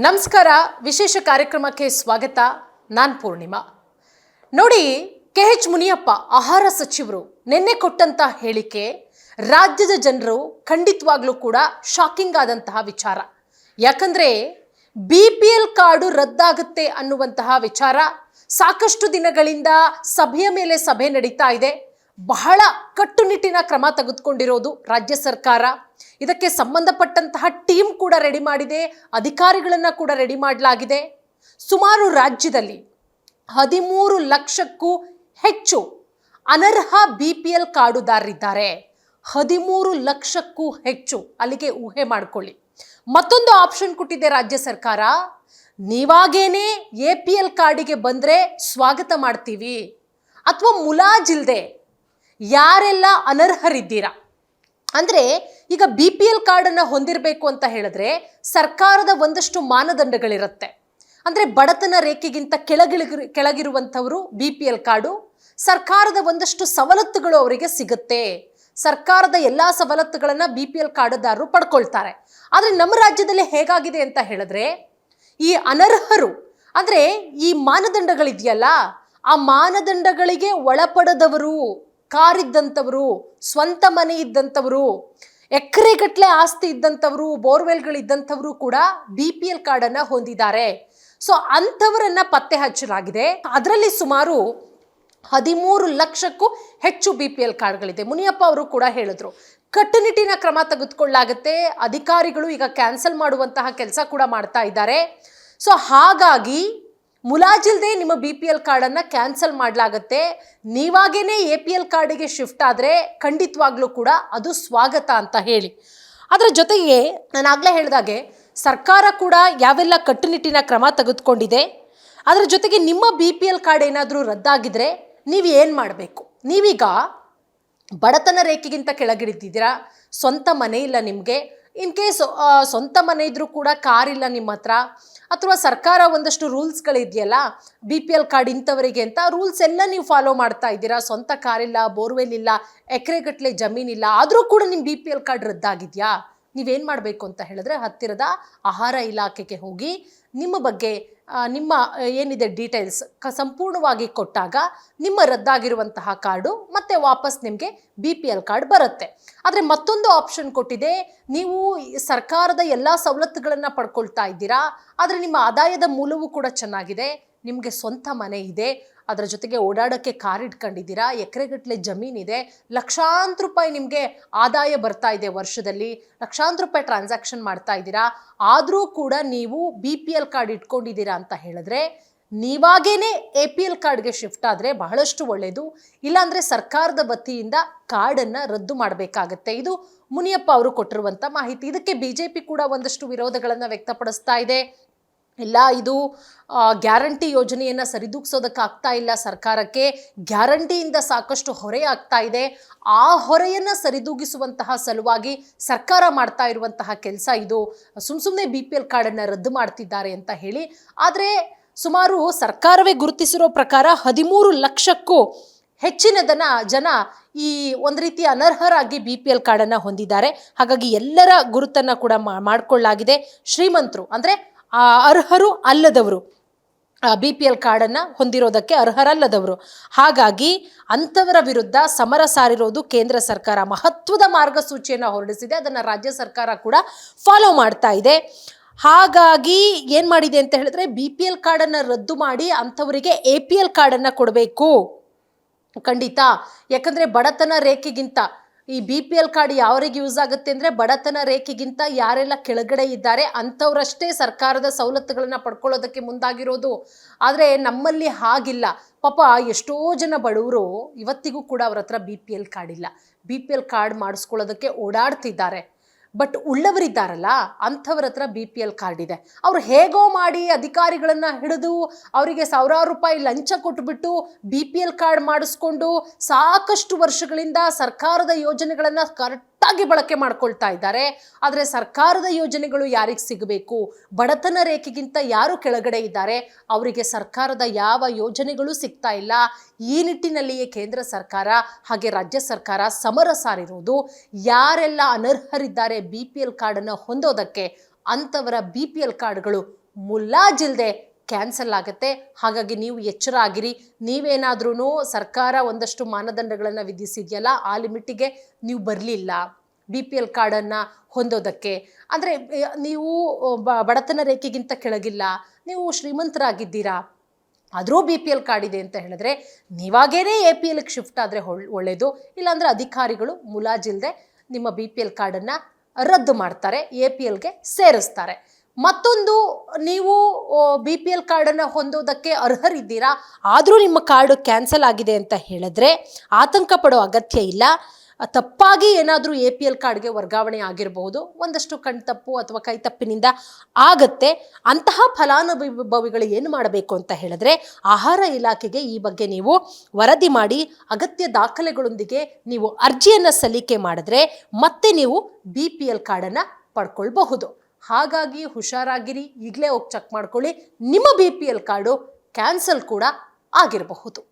ನಮಸ್ಕಾರ, ವಿಶೇಷ ಕಾರ್ಯಕ್ರಮಕ್ಕೆ ಸ್ವಾಗತ. ನಾನು ಪೂರ್ಣಿಮಾ. ನೋಡಿ ಕೆ ಎಚ್ ಮುನಿಯಪ್ಪ ಆಹಾರ ಸಚಿವರು ನಿನ್ನೆ ಕೊಟ್ಟಂತಹ ಹೇಳಿಕೆ ರಾಜ್ಯದ ಜನರು ಖಂಡಿತವಾಗ್ಲೂ ಕೂಡ ಶಾಕಿಂಗ್ ಆದಂತಹ ವಿಚಾರ. ಯಾಕಂದ್ರೆ, ಬಿ ಪಿ ಎಲ್ ಕಾರ್ಡು ರದ್ದಾಗುತ್ತೆ ಅನ್ನುವಂತಹ ವಿಚಾರ ಸಾಕಷ್ಟು ದಿನಗಳಿಂದ ಸಭೆಯ ಮೇಲೆ ಸಭೆ ನಡೀತಾ ಇದೆ. ಬಹಳ ಕಟ್ಟುನಿಟ್ಟಿನ ಕ್ರಮ ತೆಗೆದುಕೊಂಡಿರೋದು ರಾಜ್ಯ ಸರ್ಕಾರ. ಇದಕ್ಕೆ ಸಂಬಂಧಪಟ್ಟಂತಹ ಟೀಮ್ ಕೂಡ ರೆಡಿ ಮಾಡಿದೆ, ಅಧಿಕಾರಿಗಳನ್ನು ಕೂಡ ರೆಡಿ ಮಾಡಲಾಗಿದೆ. ಸುಮಾರು ರಾಜ್ಯದಲ್ಲಿ ಹದಿಮೂರು ಲಕ್ಷಕ್ಕೂ ಹೆಚ್ಚು ಅನರ್ಹ ಬಿ ಪಿ ಎಲ್ ಕಾರ್ಡುದಾರರಿದ್ದಾರೆ ಹದಿಮೂರು ಲಕ್ಷಕ್ಕೂ ಹೆಚ್ಚು ಅಲ್ಲಿಗೆ ಊಹೆ ಮಾಡಿಕೊಳ್ಳಿ. ಮತ್ತೊಂದು ಆಪ್ಷನ್ ಕೊಟ್ಟಿದೆ ರಾಜ್ಯ ಸರ್ಕಾರ. ನೀವಾಗೇನೆ ಎ ಪಿ ಎಲ್ ಕಾರ್ಡಿಗೆ ಬಂದರೆ ಸ್ವಾಗತ ಮಾಡ್ತೀವಿ. ಅಥವಾ ಮುಲಾಜಿಲ್ದೆ ಯಾರೆಲ್ಲ ಅನರ್ಹರಿದ್ದೀರಾ? ಅಂದರೆ ಈಗ ಬಿ ಪಿ ಎಲ್ ಕಾರ್ಡನ್ನು ಹೊಂದಿರಬೇಕು ಅಂತ ಹೇಳಿದ್ರೆ ಸರ್ಕಾರದ ಒಂದಷ್ಟು ಮಾನದಂಡಗಳಿರುತ್ತೆ. ಅಂದರೆ ಬಡತನ ರೇಖೆಗಿಂತ ಕೆಳಗಿಳಿ ಕೆಳಗಿರುವಂಥವರು ಬಿ ಪಿ ಎಲ್ ಕಾರ್ಡು, ಸರ್ಕಾರದ ಒಂದಷ್ಟು ಸವಲತ್ತುಗಳು ಅವರಿಗೆ ಸಿಗುತ್ತೆ. ಸರ್ಕಾರದ ಎಲ್ಲ ಸವಲತ್ತುಗಳನ್ನು ಬಿ ಪಿ ಎಲ್ ಕಾರ್ಡುದಾರರು ಪಡ್ಕೊಳ್ತಾರೆ. ಆದರೆ ನಮ್ಮ ರಾಜ್ಯದಲ್ಲಿ ಹೇಗಾಗಿದೆ ಅಂತ ಹೇಳಿದ್ರೆ, ಈ ಅನರ್ಹರು, ಅಂದರೆ ಈ ಮಾನದಂಡಗಳಿದೆಯಲ್ಲ, ಆ ಮಾನದಂಡಗಳಿಗೆ ಒಳಪಡದವರು ಕಾರಿದ್ದಂಥವರು, ಸ್ವಂತ ಮನೆ ಇದ್ದಂಥವರು ಎಕರೆಗಟ್ಟಲೆ ಆಸ್ತಿ ಇದ್ದಂಥವರು ಬೋರ್ವೆಲ್ಗಳಿದ್ದಂಥವರು ಕೂಡ ಬಿ ಪಿ ಎಲ್ ಕಾರ್ಡನ್ನು ಹೊಂದಿದ್ದಾರೆ. ಸೊ ಅಂಥವರನ್ನು ಪತ್ತೆ ಹಚ್ಚಲಾಗಿದೆ. ಅದರಲ್ಲಿ ಸುಮಾರು ಹದಿಮೂರು ಲಕ್ಷಕ್ಕೂ ಹೆಚ್ಚು ಬಿ ಪಿ ಎಲ್ ಕಾರ್ಡ್ಗಳಿದೆ ಮುನಿಯಪ್ಪ ಅವರು ಕೂಡ ಹೇಳಿದ್ರು, ಕಟ್ಟುನಿಟ್ಟಿನ ಕ್ರಮ ತೆಗೆದುಕೊಳ್ಳಲಾಗುತ್ತೆ, ಅಧಿಕಾರಿಗಳು ಈಗ ಕ್ಯಾನ್ಸಲ್ ಮಾಡುವಂತಹ ಕೆಲಸ ಕೂಡ ಮಾಡ್ತಾ ಇದ್ದಾರೆ. ಸೊ ಹಾಗಾಗಿ ಮುಲಾಜಿಲ್ದೆ ನಿಮ್ಮ ಬಿ ಪಿ ಎಲ್ ಕಾರ್ಡನ್ನು ಕ್ಯಾನ್ಸಲ್ ಮಾಡಲಾಗತ್ತೆ. ನೀವಾಗೇನೆ ಎ ಪಿ ಎಲ್ ಕಾರ್ಡಿಗೆ ಶಿಫ್ಟ್ ಆದರೆ ಖಂಡಿತವಾಗ್ಲೂ ಕೂಡ ಅದು ಸ್ವಾಗತ ಅಂತ ಹೇಳಿ. ಅದರ ಜೊತೆಗೆ ನಾನು ಆಗಲೇ ಹೇಳಿದಾಗೆ ಸರ್ಕಾರ ಕೂಡ ಯಾವೆಲ್ಲ ಕಟ್ಟುನಿಟ್ಟಿನ ಕ್ರಮ ತೆಗೆದುಕೊಂಡಿದೆ. ಅದರ ಜೊತೆಗೆ ನಿಮ್ಮ ಬಿ ಪಿ ಎಲ್ ಕಾರ್ಡ್ ಏನಾದರೂ ರದ್ದಾಗಿದ್ರೆ ನೀವು ಏನು ಮಾಡಬೇಕು? ನೀವೀಗ ಬಡತನ ರೇಖೆಗಿಂತ ಕೆಳಗಿಳಿದಿದ್ದೀರಾ. ಸ್ವಂತ ಮನೆ ಇಲ್ಲ ನಿಮಗೆ. ಇನ್ ಕೇಸ್ ಸ್ವಂತ ಮನೆ ಇದ್ರೂ ಕೂಡ ಕಾರ್ ಇಲ್ಲ ನಿಮ್ಮ ಹತ್ರ, ಅಥವಾ ಸರ್ಕಾರ ಒಂದಷ್ಟು ರೂಲ್ಸ್ಗಳಿದೆಯಲ್ಲ ಬಿ ಪಿ ಎಲ್ ಕಾರ್ಡ್ ಇಂಥವರಿಗೆ ಅಂತ ರೂಲ್ಸ್ ಎಲ್ಲ ನೀವು ಫಾಲೋ ಮಾಡ್ತಾ ಇದ್ದೀರಾ? ಸ್ವಂತ ಕಾರ್ ಇಲ್ಲ ಬೋರ್ವೆಲ್ ಇಲ್ಲ ಎಕರೆಗಟ್ಟಲೆ ಜಮೀನಿಲ್ಲ ಆದರೂ ಕೂಡ ನಿಮ್ಮ ಬಿ ಪಿ ಎಲ್ ಕಾರ್ಡ್ ರದ್ದಾಗಿದೆಯಾ? ನೀವೇನು ಮಾಡಬೇಕು ಅಂತ ಹೇಳಿದ್ರೆ ಹತ್ತಿರದ ಆಹಾರ ಇಲಾಖೆಗೆ ಹೋಗಿ ನಿಮ್ಮ ಬಗ್ಗೆ ನಿಮ್ಮ ಏನಿದೆ ಡೀಟೇಲ್ಸ್ ಕ, ಸಂಪೂರ್ಣವಾಗಿ ಕೊಟ್ಟಾಗ ನಿಮ್ಮ ರದ್ದಾಗಿರುವಂತಹ ಕಾರ್ಡು ಮತ್ತೆ ವಾಪಸ್ ನಿಮಗೆ ಬಿ ಪಿ ಎಲ್ ಕಾರ್ಡ್ ಬರುತ್ತೆ. ಆದರೆ ಮತ್ತೊಂದು ಆಪ್ಷನ್ ಕೊಟ್ಟಿದೆ, ನೀವು ಸರ್ಕಾರದ ಎಲ್ಲ ಸವಲತ್ತುಗಳನ್ನು ಪಡ್ಕೊಳ್ತಾ ಇದ್ದೀರಾ, ಆದರೆ ನಿಮ್ಮ ಆದಾಯದ ಮೂಲವೂ ಕೂಡ ಚೆನ್ನಾಗಿದೆ ನಿಮಗೆ ಸ್ವಂತ ಮನೆ ಇದೆ, ಅದರ ಜೊತೆಗೆ ಓಡಾಡೋಕ್ಕೆ ಕಾರ್ ಇಟ್ಕೊಂಡಿದ್ದೀರಾ ಎಕರೆಗಟ್ಟಲೆ ಜಮೀನಿದೆ ಲಕ್ಷಾಂತರ ರೂಪಾಯಿ ನಿಮಗೆ ಆದಾಯ ಬರ್ತಾ ಇದೆ ವರ್ಷದಲ್ಲಿ, ಲಕ್ಷಾಂತರ ರೂಪಾಯಿ ಟ್ರಾನ್ಸಾಕ್ಷನ್ ಮಾಡ್ತಾ ಇದ್ದೀರಾ, ಆದರೂ ಕೂಡ ನೀವು ಬಿ ಪಿ ಎಲ್ ಕಾರ್ಡ್ ಇಟ್ಕೊಂಡಿದ್ದೀರಾ ಅಂತ ಹೇಳಿದ್ರೆ, ನೀವಾಗೇನೆ ಎ ಪಿ ಎಲ್ ಕಾರ್ಡ್ಗೆ ಶಿಫ್ಟ್ ಆದರೆ ಬಹಳಷ್ಟು ಒಳ್ಳೆಯದು ಇಲ್ಲಾಂದರೆ ಸರ್ಕಾರದ ವತಿಯಿಂದ ಕಾರ್ಡನ್ನು ರದ್ದು ಮಾಡಬೇಕಾಗತ್ತೆ. ಇದು ಮುನಿಯಪ್ಪ ಅವರು ಕೊಟ್ಟಿರುವಂಥ ಮಾಹಿತಿ. ಇದಕ್ಕೆ ಬಿ ಕೂಡ ಒಂದಷ್ಟು ವಿರೋಧಗಳನ್ನು ವ್ಯಕ್ತಪಡಿಸ್ತಾ ಇದೆ. ಇಲ್ಲ, ಇದು ಗ್ಯಾರಂಟಿ ಯೋಜನೆಯನ್ನು ಸರಿದೂಗಿಸೋದಕ್ಕಾಗ್ತಾ ಇಲ್ಲ ಸರ್ಕಾರಕ್ಕೆ. ಗ್ಯಾರಂಟಿಯಿಂದ ಸಾಕಷ್ಟು ಹೊರೆ ಆಗ್ತಾ ಇದೆ. ಆ ಹೊರೆಯನ್ನು ಸರಿದೂಗಿಸುವಂತಹ ಸಲುವಾಗಿ ಸರ್ಕಾರ ಮಾಡ್ತಾ ಇರುವಂತಹ ಕೆಲಸ ಇದು. ಸುಮ್ ಸುಮ್ಮನೆ ಬಿ ಪಿ ಎಲ್ ಕಾರ್ಡನ್ನು ರದ್ದು ಮಾಡ್ತಿದ್ದಾರೆ ಅಂತ ಹೇಳಿ. ಆದರೆ ಸುಮಾರು ಸರ್ಕಾರವೇ ಗುರುತಿಸಿರೋ ಪ್ರಕಾರ ಹದಿಮೂರು ಲಕ್ಷಕ್ಕೂ ಹೆಚ್ಚಿನದನ್ನು ಜನ ಈ ಒಂದು ರೀತಿ ಅನರ್ಹರಾಗಿ ಬಿ ಪಿ ಎಲ್ ಕಾರ್ಡನ್ನು ಹೊಂದಿದ್ದಾರೆ. ಹಾಗಾಗಿ ಎಲ್ಲರ ಗುರುತನ್ನು ಕೂಡ ಮಾಡಿಕೊಳ್ಳಲಾಗಿದೆ. ಶ್ರೀಮಂತರು ಅಂದರೆ ಅರ್ಹರು ಅಲ್ಲದವರು. ಬಿ ಪಿ ಎಲ್ ಕಾರ್ಡನ್ನು ಹೊಂದಿರೋದಕ್ಕೆ ಅರ್ಹರಲ್ಲದವರು. ಹಾಗಾಗಿ ಅಂಥವರ ವಿರುದ್ಧ ಸಮರ ಸಾರಿರೋದು ಕೇಂದ್ರ ಸರ್ಕಾರ. ಮಹತ್ವದ ಮಾರ್ಗಸೂಚಿಯನ್ನು ಹೊರಡಿಸಿದೆ. ಅದನ್ನು ರಾಜ್ಯ ಸರ್ಕಾರ ಕೂಡ ಫಾಲೋ ಮಾಡ್ತಾ ಇದೆ. ಹಾಗಾಗಿ ಏನು ಮಾಡಿದೆ ಅಂತ ಹೇಳಿದ್ರೆ ಬಿ ಪಿ ಎಲ್ ಕಾರ್ಡನ್ನು ರದ್ದು ಮಾಡಿ ಅಂಥವರಿಗೆ ಎ ಪಿ ಎಲ್ ಕಾರ್ಡನ್ನು ಕೊಡಬೇಕು. ಖಂಡಿತ. ಯಾಕಂದರೆ ಬಡತನ ರೇಖೆಗಿಂತ ಈ ಬಿ ಪಿ ಎಲ್ ಕಾರ್ಡ್ ಯಾವ್ರಿಗೆ ಯೂಸ್ ಆಗುತ್ತೆ ಅಂದರೆ ಬಡತನ ರೇಖೆಗಿಂತ ಯಾರೆಲ್ಲ ಕೆಳಗಡೆ ಇದ್ದಾರೆ ಅಂಥವ್ರಷ್ಟೇ ಸರ್ಕಾರದ ಸವಲತ್ತುಗಳನ್ನ ಪಡ್ಕೊಳ್ಳೋದಕ್ಕೆ ಮುಂದಾಗಿರೋದು. ಆದರೆ ನಮ್ಮಲ್ಲಿ ಹಾಗಿಲ್ಲ. ಪಾಪ ಎಷ್ಟೋ ಜನ ಬಡವರು ಇವತ್ತಿಗೂ ಕೂಡ ಅವ್ರ ಹತ್ರ ಬಿ ಪಿ ಎಲ್ ಕಾರ್ಡ್ ಇಲ್ಲ. ಬಿ ಪಿ ಎಲ್ ಕಾರ್ಡ್ ಮಾಡಿಸ್ಕೊಳ್ಳೋದಕ್ಕೆ ಓಡಾಡ್ತಿದ್ದಾರೆ. ಬಟ್ ಉಳ್ಳವರಿದ್ದಾರಲ್ಲ, ಅಂಥವ್ರ ಹತ್ರ ಬಿ ಪಿ ಎಲ್ ಕಾರ್ಡ್ ಇದೆ. ಅವ್ರು ಹೇಗೋ ಮಾಡಿ ಅಧಿಕಾರಿಗಳನ್ನ ಹಿಡಿದು ಅವರಿಗೆ ಸಾವಿರಾರು ರೂಪಾಯಿ ಲಂಚ ಕೊಟ್ಬಿಟ್ಟು ಬಿ ಪಿ ಎಲ್ ಕಾರ್ಡ್ ಮಾಡಿಸ್ಕೊಂಡು ಸಾಕಷ್ಟು ವರ್ಷಗಳಿಂದ ಸರ್ಕಾರದ ಯೋಜನೆಗಳನ್ನು ಕರೆಕ್ಟಾಗಿ ಬಳಕೆ ಮಾಡ್ಕೊಳ್ತಾ ಇದ್ದಾರೆ. ಆದರೆ ಸರ್ಕಾರದ ಯೋಜನೆಗಳು ಯಾರಿಗೆ ಸಿಗಬೇಕು? ಬಡತನ ರೇಖೆಗಿಂತ ಯಾರು ಕೆಳಗಡೆ ಇದ್ದಾರೆ? ಅವರಿಗೆ ಸರ್ಕಾರದ ಯಾವ ಯೋಜನೆಗಳು ಸಿಗ್ತಾ ಇಲ್ಲ? ಈ ನಿಟ್ಟಿನಲ್ಲಿಯೇ ಕೇಂದ್ರ ಸರ್ಕಾರ ಹಾಗೆ ರಾಜ್ಯ ಸರ್ಕಾರ ಸಮರ ಸಾರಿರುವುದು. ಯಾರೆಲ್ಲ ಅನರ್ಹರಿದ್ದಾರೆ ಬಿ ಪಿ ಎಲ್ ಕಾರ್ಡನ್ನು ಹೊಂದೋದಕ್ಕೆ ಅಂಥವರ ಬಿ ಪಿ ಎಲ್ ಕಾರ್ಡ್ಗಳು ಮುಲಾಜಿಲ್ದೆ ಕ್ಯಾನ್ಸಲ್ ಆಗುತ್ತೆ. ಹಾಗಾಗಿ ನೀವು ಎಚ್ಚರ ಆಗಿರಿ. ನೀವೇನಾದ್ರೂ ಸರ್ಕಾರ ಒಂದಷ್ಟು ಮಾನದಂಡಗಳನ್ನು ವಿಧಿಸಿದೆಯಲ್ಲ, ಆ ಲಿಮಿಟಿಗೆ ನೀವು ಬರಲಿಲ್ಲ. ಬಿ ಪಿ ಎಲ್ ಕಾರ್ಡನ್ನು ಹೊಂದೋದಕ್ಕೆ. ಅಂದರೆ ನೀವು ಬ- ಬಡತನ ರೇಖೆಗಿಂತ ಕೆಳಗಿಲ್ಲ. ನೀವು ಶ್ರೀಮಂತರಾಗಿದ್ದೀರಾ? ಆದರೂ ಬಿ ಪಿ ಎಲ್ ಕಾರ್ಡ್ ಇದೆ ಅಂತ ಹೇಳಿದ್ರೆ, ನೀವಾಗೇನೇ ಎ ಪಿ ಎಲ್ಗೆ ಶಿಫ್ಟ್ ಆದರೆ ಒಳ್ಳೆಯದು ಇಲ್ಲಾಂದರೆ ಅಧಿಕಾರಿಗಳು ಮುಲಾಜಿಲ್ಲದೆ ನಿಮ್ಮ ಬಿ ಪಿ ಎಲ್ ಕಾರ್ಡನ್ನು ರದ್ದು ಮಾಡ್ತಾರೆ, ಎ ಪಿ ಎಲ್ಗೆ ಸೇರಿಸ್ತಾರೆ. ಮತ್ತೊಂದು, ನೀವು ಬಿ ಪಿ ಎಲ್ ಕಾರ್ಡನ್ನು ಹೊಂದೋದಕ್ಕೆ ಅರ್ಹರಿದ್ದೀರಾ? ಆದರೂ ನಿಮ್ಮ ಕಾರ್ಡು ಕ್ಯಾನ್ಸಲ್ ಆಗಿದೆ ಅಂತ ಹೇಳಿದ್ರೆ ಆತಂಕ ಪಡೋ ಅಗತ್ಯ ಇಲ್ಲ. ತಪ್ಪಾಗಿ ಏನಾದರೂ ಎ ಪಿ ಎಲ್ ಕಾರ್ಡ್ಗೆ ವರ್ಗಾವಣೆ ಆಗಿರಬಹುದು ಒಂದಷ್ಟು ಕಣ್ತಪ್ಪು ಅಥವಾ ಕೈತಪ್ಪಿನಿಂದ ಆಗತ್ತೆ. ಅಂತಹ ಫಲಾನುಭವಿಗಳು ಏನು ಮಾಡಬೇಕು ಅಂತ ಹೇಳಿದ್ರೆ ಆಹಾರ ಇಲಾಖೆಗೆ ಈ ಬಗ್ಗೆ ನೀವು ವರದಿ ಮಾಡಿ, ಅಗತ್ಯ ದಾಖಲೆಗಳೊಂದಿಗೆ ನೀವು ಅರ್ಜಿಯನ್ನು ಸಲ್ಲಿಕೆ ಮಾಡಿದ್ರೆ ಮತ್ತೆ ನೀವು ಬಿ ಪಿ ಎಲ್ ಕಾರ್ಡನ್ನು ಪಡ್ಕೊಳ್ಬಹುದು. ಹಾಗಾಗಿ ಹುಷಾರಾಗಿರಿ ಈಗಲೇ ಹೋಗಿ ಚೆಕ್ ಮಾಡ್ಕೊಳ್ಳಿ. ನಿಮ್ಮ B P L card cancel ಕೂಡ ಆಗಿರಬಹುದು.